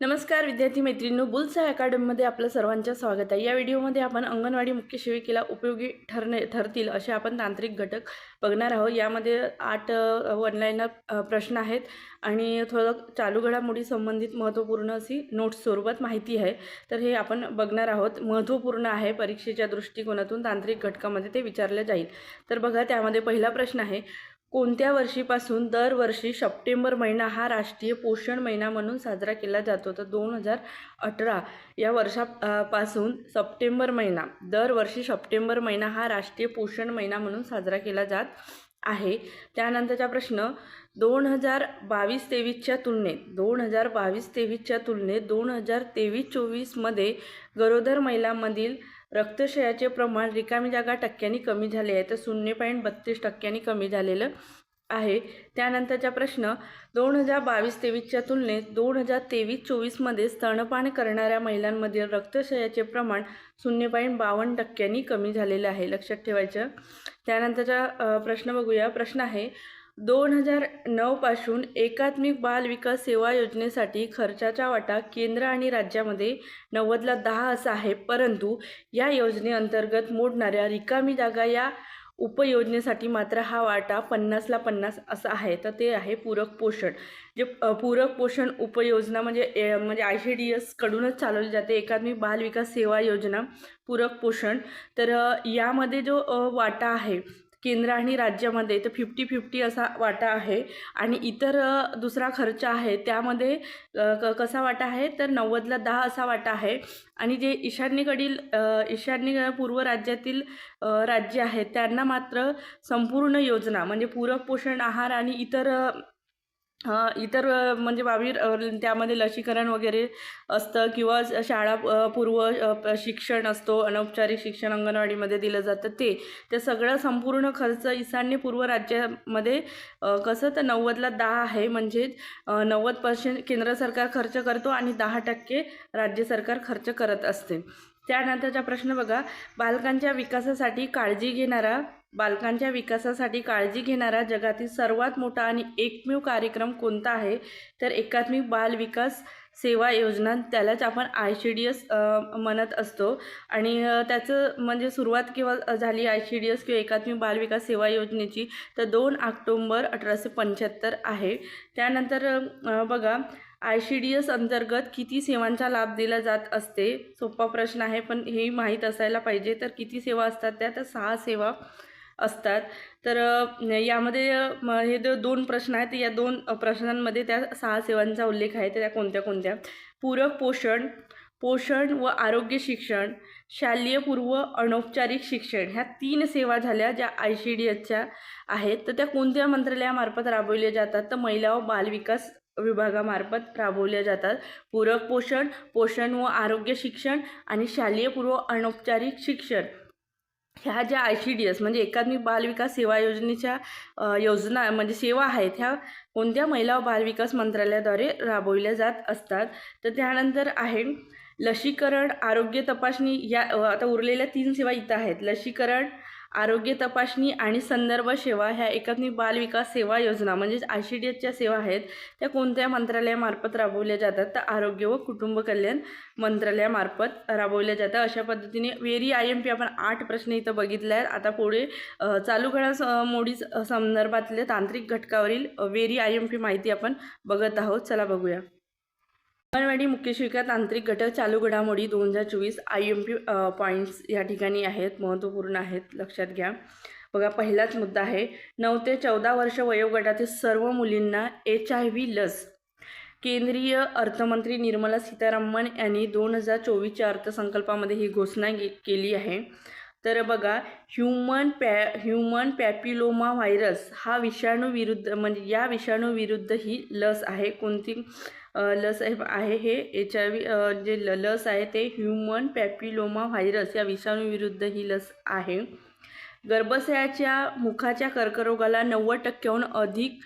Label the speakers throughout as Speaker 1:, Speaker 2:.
Speaker 1: नमस्कार विद्यार्थी मैत्रिणींनो बुलसा अकॅडमीमध्ये आपलं सर्वांचं स्वागत आहे. या व्हिडिओमध्ये आपण अंगणवाडी मुख्य सेविकेला उपयोगी ठरणे ठरतील असे आपण तांत्रिक घटक बघणार आहोत. यामध्ये आठ ऑनलाईन प्रश्न आहेत आणि थोडं चालू घडामोडी संबंधित महत्त्वपूर्ण अशी नोट्स स्वरूपात माहिती आहे. तर हे आपण बघणार आहोत. महत्त्वपूर्ण आहे परीक्षेच्या दृष्टिकोनातून तांत्रिक घटकामध्ये ते विचारलं जाईल. तर बघा त्यामध्ये पहिला प्रश्न आहे कोणत्या वर्षीपासून दरवर्षी सप्टेंबर महिना हा राष्ट्रीय पोषण महिना म्हणून साजरा केला जातो तर दोन हजार अठरा या वर्षापासून सप्टेंबर महिना दरवर्षी सप्टेंबर महिना हा राष्ट्रीय पोषण महिना म्हणून साजरा केला जात आहे. त्यानंतरचा प्रश्न दोन हजार बावीस तेवीसच्या तुलनेत दोन हजार बावीस तेवीसच्या तुलनेत दोन हजार तेवीस चोवीसमध्ये गरोदर महिलांमधील रक्तक्षयाचे प्रमाण रिकामी जागा टक्क्यांनी कमी झाले आहे. तर शून्य पॉईंट बत्तीस टक्क्यांनी कमी झालेलं आहे. त्यानंतरचा प्रश्न दोन हजार बावीस तेवीसच्या तुलनेत दोन हजार तेवीस चोवीसमध्ये स्तनपान करणाऱ्या महिलांमधील रक्तक्षयाचे प्रमाण शून्य पॉईंट बावन्न टक्क्यांनी कमी झालेलं आहे. लक्षात ठेवायचं. त्यानंतरचा प्रश्न बघूया. प्रश्न आहे दोन हजार नऊपासून एकात्मिक बाल विकास सेवा योजनेसाठी खर्चाचा वाटा केंद्र आणि राज्यामध्ये नव्वदला दहा असा आहे. परंतु या योजनेअंतर्गत मोडणाऱ्या रिकामी जागा या उपयोजनेसाठी मात्र हा वाटा पन्नासला पन्नास असा आहे. तर ते आहे पूरक पोषण. जे पूरक पोषण उपयोजना म्हणजे ए म्हणजे आय सी डी एसकडूनच चालवली जाते. एकात्मिक बाल विकास सेवा योजना पूरक पोषण. तर यामध्ये जो वाटा आहे केंद्र आणि राज्यामध्ये तर फिफ्टी फिफ्टी असा वाटा आहे. आणि इतर दुसरा खर्च आहे त्यामध्ये क कसा वाटा आहे? तर नव्वदला दहा असा वाटा आहे. आणि जे ईशान्येकडील ईशान्य पूर्व राज्यातील राज्य आहेत त्यांना मात्र संपूर्ण योजना म्हणजे पूरक पोषण आहार आणि इतर इतर म्हणजे बाबी त्यामध्ये लसीकरण वगैरे असतं किंवा शाळा पूर्व शिक्षण असतो अनौपचारिक शिक्षण अंगणवाडीमध्ये दिलं जातं ते. ते सगळं संपूर्ण खर्च ईशान्य पूर्व राज्यामध्ये कसं तर नव्वदला दहा आहे. म्हणजे नव्वद पर्सेंट केंद्र सरकार खर्च करतो आणि दहा टक्के राज्य सरकार खर्च करत असते. त्यानंतरचा प्रश्न बघा. बालकांच्या विकासासाठी काळजी घेणारा बालकांच्या विकासासाठी काळजी घेणारा जगातील सर्वात मोठा आणि एकमेव कार्यक्रम कोणता आहे? तर एकात्मिक बाल विकास सेवा योजना त्यालाच आपण आय सी डी एस म्हणत असतो. आणि त्याचं म्हणजे सुरुवात किंवा झाली आय सी डी एस किंवा एकात्मिक बाल विकास सेवा योजनेची तर दोन ऑक्टोंबर अठराशे पंच्याहत्तर आहे. त्यानंतर बघा आय सी डी एस अंतर्गत किती सेवांचा लाभ दिला जात असते? सोपा प्रश्न आहे पण हेही माहीत असायला पाहिजे. तर किती सेवा असतात त्या? तर सहा सेवा असतात. तर यामध्ये हे जे दोन प्रश्न आहेत या दोन प्रश्नांमध्ये त्या सहा सेवांचा उल्लेख आहे तर त्या कोणत्या कोणत्या? पूरक पोषण पोषण व आरोग्य शिक्षण शालेयपूर्व अनौपचारिक शिक्षण ह्या तीन सेवा झाल्या ज्या आय सी डी एसच्या आहेत. तर त्या कोणत्या मंत्रालयामार्फत राबवल्या जातात? तर महिला व बालविकास विभागामार्फत राबवल्या जातात. पूरक पोषण पोषण व आरोग्य शिक्षण आणि शालेयपूर्व अनौपचारिक शिक्षण. ह्या ज्या आय सी डी एस म्हणजे एकात्मिक बालविकास सेवा योजनेच्या योजना म्हणजे सेवा आहेत ह्या कोणत्या महिला व बालविकास मंत्रालयाद्वारे राबविल्या जात असतात. तर त्यानंतर आहे लसीकरण आरोग्य तपासणी या आता उरलेल्या तीन सेवा इथं आहेत. लसीकरण आरोग्य तपासणी आणि संदर्भ सेवा ह्या एकात्मिक बाल विकास सेवा योजना म्हणजेच आय सी डी एसच्या सेवा आहेत त्या कोणत्या मंत्रालयामार्फत राबवल्या जातात? तर आरोग्य व कुटुंब कल्याण मंत्रालयामार्फत राबवल्या जातात. अशा पद्धतीने वेरी आय एम पी आपण आठ प्रश्न इथं बघितले आहेत. आता पुढे चालू घडामोडी संदर्भातल्या तांत्रिक घटकावरील वेरी आय एम पी माहिती आपण बघत आहोत. चला बघूया. अंगणवाडी मुख्य शिक्षिका तांत्रिक घटक चालू घडामोडी दोन हजार चोवीस आय एम पी पॉईंट्स या ठिकाणी आहेत महत्त्वपूर्ण आहेत लक्षात घ्या. बघा पहिलाच मुद्दा आहे नऊ ते चौदा वर्ष वयोगटातील सर्व मुलींना एच आय व्ही लस. केंद्रीय अर्थमंत्री निर्मला सीतारामन यांनी दोन हजार चोवीसच्या अर्थसंकल्पामध्ये ही घोषणा के- केली आहे. तर बघा ह्युमन पॅ ह्युमन पॅपिलोमा व्हायरस हा विषाणू विरुद्ध म्हणजे या विषाणू विरुद्ध ही लस आहे. कोणती लस आहे आहे हे एच आय व्ही जे ल- लस आहे ते ह्युमन पॅपिलोमा व्हायरस या विषाणूविरुद्ध ही लस आहे. गर्भाशयाच्या मुखाच्या कर्करोगाला नव्वद टक्क्याहून अधिक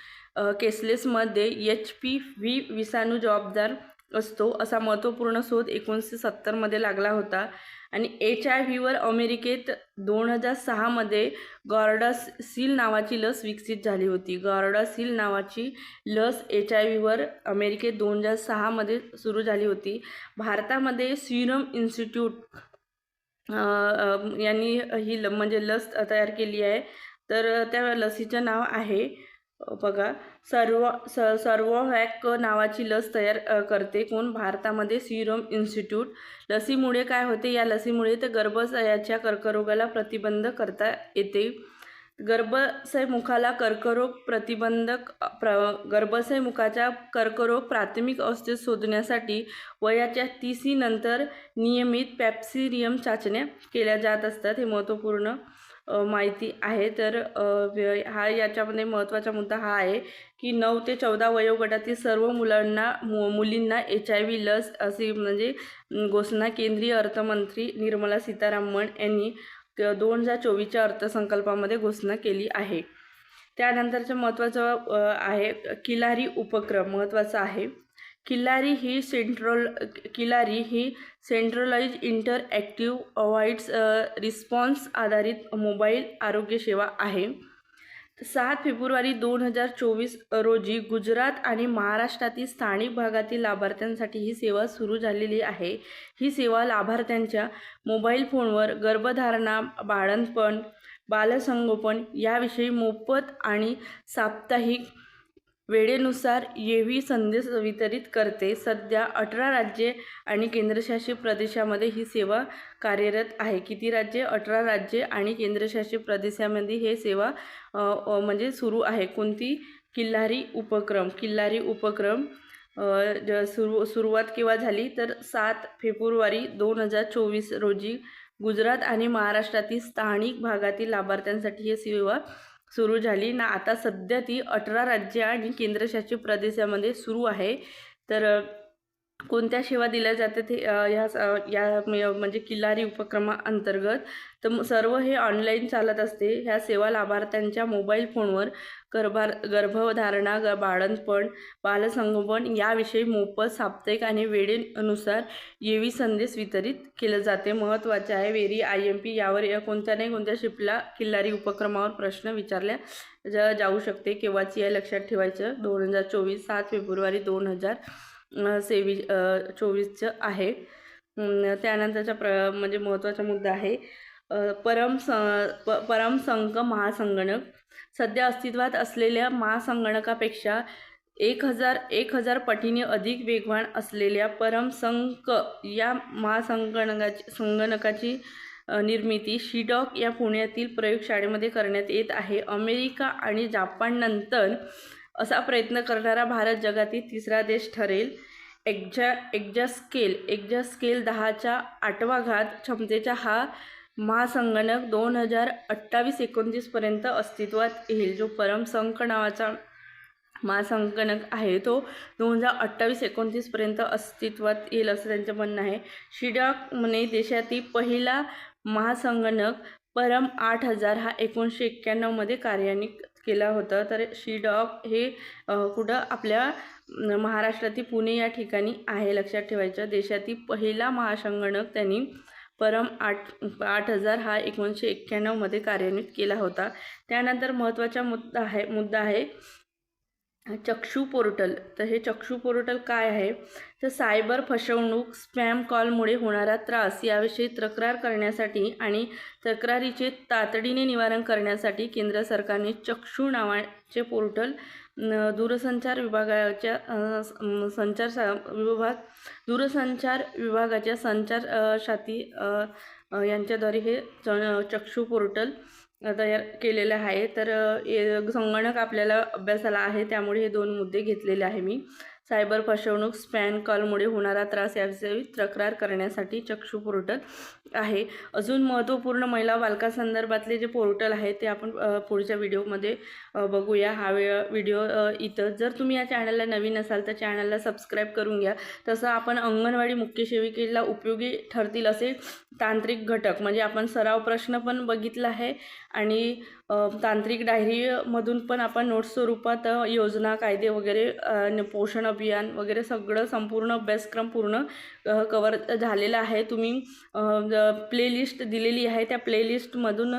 Speaker 1: केसलेसमध्ये एच पी व्ही विषाणू जबाबदार असतो असा महत्त्वपूर्ण शोध एकोणीसशे सत्तरमध्ये लागला होता. आणि एच आय व्हीवर अमेरिकेत दोन हजार सहामध्ये गॉर्डासिल नावाची लस विकसित झाली होती. गॉर्डासिल नावाची लस एच आय व्हीवर अमेरिकेत दोन हजार सहामध्ये सुरू झाली होती. भारतामध्ये सिरम इन्स्टिट्यूट यांनी ही ल म्हणजे लस तयार केली आहे. तर त्या लसीचं नाव आहे बघा सर्व स सर्वोव्हॅक नावाची लस तयार करते कोण? भारतामध्ये सिरम इन्स्टिट्यूट. लसीमुळे काय होते? या लसीमुळे ते गर्भाशयाच्या कर्करोगाला प्रतिबंध करता येते. गर्भाशय मुखाला कर्करोग प्रतिबंधक प्र गर्भशयमुखाच्या कर्करोग प्राथमिक अवस्थेत शोधण्यासाठी वयाच्या तीसीनंतर नियमित पॅप्सिरियम चाचण्या केल्या जात असतात. हे महत्त्वपूर्ण. माहिती आहे. तर हा याच्यामध्ये महत्त्वाचा मुद्दा हा आहे की नऊ ते चौदा वयोगटातील सर्व मुलांना मु मुलींना एच आय व्ही लस अशी म्हणजे घोषणा केंद्रीय अर्थमंत्री निर्मला सीतारामन यांनी दोन हजार चोवीसच्या अर्थसंकल्पामध्ये घोषणा केली आहे. त्यानंतरचं महत्त्वाचं आहे किल्लारी उपक्रम महत्त्वाचा आहे. किल्लारी ही सेंट्रल किल्लारी ही सेंट्रलाइज इंटर ॲक्टिव्ह रिस्पॉन्स आधारित मोबाईल आरोग्य सेवा आहे. सात फेब्रुवारी दोन हजार चोवीस रोजी गुजरात आणि महाराष्ट्रातील स्थानिक भागातील लाभार्थ्यांसाठी ही सेवा सुरू झालेली आहे. ही सेवा लाभार्थ्यांच्या मोबाईल फोनवर गर्भधारणा बाळंतपण बालसंगोपन याविषयी मोफत आणि साप्ताहिक वेळेनुसार येवी संदेश वितरित करते. सध्या अठरा राज्ये आणि केंद्रशासित प्रदेशामध्ये ही सेवा कार्यरत आहे. किती राज्ये? अठरा राज्ये आणि केंद्रशासित प्रदेशामध्ये हे सेवा म्हणजे सुरू आहे. कोणती? किल्लारी उपक्रम. किल्लारी उपक्रम ज- सुरू सुरुवात केव्हा झाली? तर सात फेब्रुवारी दोन हजार चोवीस रोजी गुजरात आणि महाराष्ट्रातील स्थानिक भागातील लाभार्थ्यांसाठी ही सेवा सुरू झाली. ना आता सध्या ती अठरा राज्य आणि केंद्रशासित प्रदेशामध्ये सुरू आहे. तर कोणत्या सेवा दिल्या जातात हे या स- या म्हणजे किल्लारी उपक्रमाअंतर्गत तर सर्व हे ऑनलाईन चालत असते. ह्या सेवा लाभार्थ्यांच्या मोबाईल फोनवर गर्भार गर्भधारणा ग बाळंतपण बालसंगोपन याविषयी मोफत साप्ताहिक आणि वेळेनुसार येवी संदेश वितरित केलं जाते. महत्त्वाचे आहे वेरी आय एम पी यावर या कोणत्या नाही कोणत्या शिपला किल्लारी उपक्रमावर प्रश्न विचारल्या जा जाऊ शकते. केव्हाची आहे लक्षात ठेवायचं? दोन हजार चोवीस सात फेब्रुवारी दोन हजार सेवी चोवीसचं आहे. त्यानंतरच्या त्यानंतरचा प्र म्हणजे महत्त्वाचा मुद्दा आहे परम स प परमसंक महासंगणक. सध्या अस्तित्वात असलेल्या महासंगणकापेक्षा एक हजार एक हजार पटीने अधिक वेगवान असलेल्या परमसंक या महासंगणकाची संगणकाची निर्मिती शिडॉक या पुण्यातील प्रयोगशाळेमध्ये करण्यात येत आहे. अमेरिका आणि जापाननंतर असा प्रयत्न करणारा भारत जगातील तिसरा देश ठरेल. एक्झा एक्झा स्केल एक्झा स्केल दहाच्या आठवा घात क्षमतेचा हा महासंगणक दोन हजार अठ्ठावीस एकोणतीसपर्यंत अस्तित्वात येईल. जो परमसंक नावाचा महासंगणक आहे तो दोन हजार अठ्ठावीस एकोणतीसपर्यंत अस्तित्वात येईल असं त्यांचं म्हणणं आहे. शिडॉक म्हणे देशातील पहिला महासंगणक परम आठ हजार हा एकोणीसशे एक्क्याण्णवमध्ये कार्यान्वित केला होता. तर शी डॉग हे कुठं आपल्या महाराष्ट्रातील पुणे या ठिकाणी आहे लक्षात ठेवायचं. देशातील पहिला महासंगणक त्यांनी परम आठ आठ हजार हा एकोणीसशे एक्क्याण्णवमध्ये कार्यान्वित केला होता. त्यानंतर महत्त्वाचा मुद्दा आहे मुद्दा आहे चक्षू पोर्टल. तर हे चक्षू पोर्टल काय आहे? तर सायबर फसवणूक स्पॅम कॉलमुळे होणारा त्रास याविषयी तक्रार करण्यासाठी आणि तक्रारीचे तातडीने निवारण करण्यासाठी केंद्र सरकारने चक्षू नावाचे पोर्टल दूरसंचार विभागाच्या संचार सा विभाग दूरसंचार विभागाच्या संचार अ, शाती यांच्याद्वारे हे चक्षू पोर्टल तयार केलेलं आहे. तर हे संगणक आपल्याला अभ्यासाला आहे. त्यामुळे हे दोन मुद्दे घेतलेले आहे मी. सायबर फसवणूक स्पॅन कॉलमुळे होणारा त्रास याविषयी तक्रार करण्यासाठी चक्षू पोर्टल आहे. अजून महत्त्वपूर्ण महिला बालकासंदर्भातले जे पोर्टल आहे ते आपण पुढच्या व्हिडिओमध्ये बघूया. हा वेळ व्हिडिओ इथं. जर तुम्ही या चॅनलला नवीन असाल तर चॅनलला सबस्क्राईब करून घ्या. तसं आपण अंगणवाडी मुख्य सेविकेला उपयोगी ठरतील असे तांत्रिक घटक. म्हणजे आपण सराव प्रश्न पण बघितला आहे आणि तांत्रिक डायरीमधून पण आपण नोट्स स्वरूपात योजना कायदे वगैरे पोषण अभियान वगैरे सगळं संपूर्ण अभ्यासक्रम पूर्ण कवर झालेला आहे. तुम्ही प्लेलिस्ट दिलेली आहे. त्या प्लेलिस्टमधून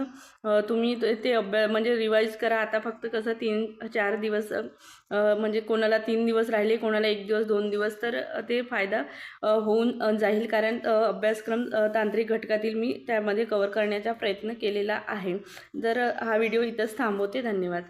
Speaker 1: तुम्ही ते- ते अभ्या म्हणजे रिवाईज करा. आता फक्त कसं तीन चार दिवस म्हणजे कोणाला तीन दिवस राहिले कोणाला एक दिवस दोन दिवस तर ते फायदा होऊन जाईल. कारण अभ्यासक्रम तांत्रिक घटकातील मी त्यामध्ये कवर करण्याचा प्रयत्न केलेला आहे. जर हा व्हिडिओ इथंच थांबवते. धन्यवाद.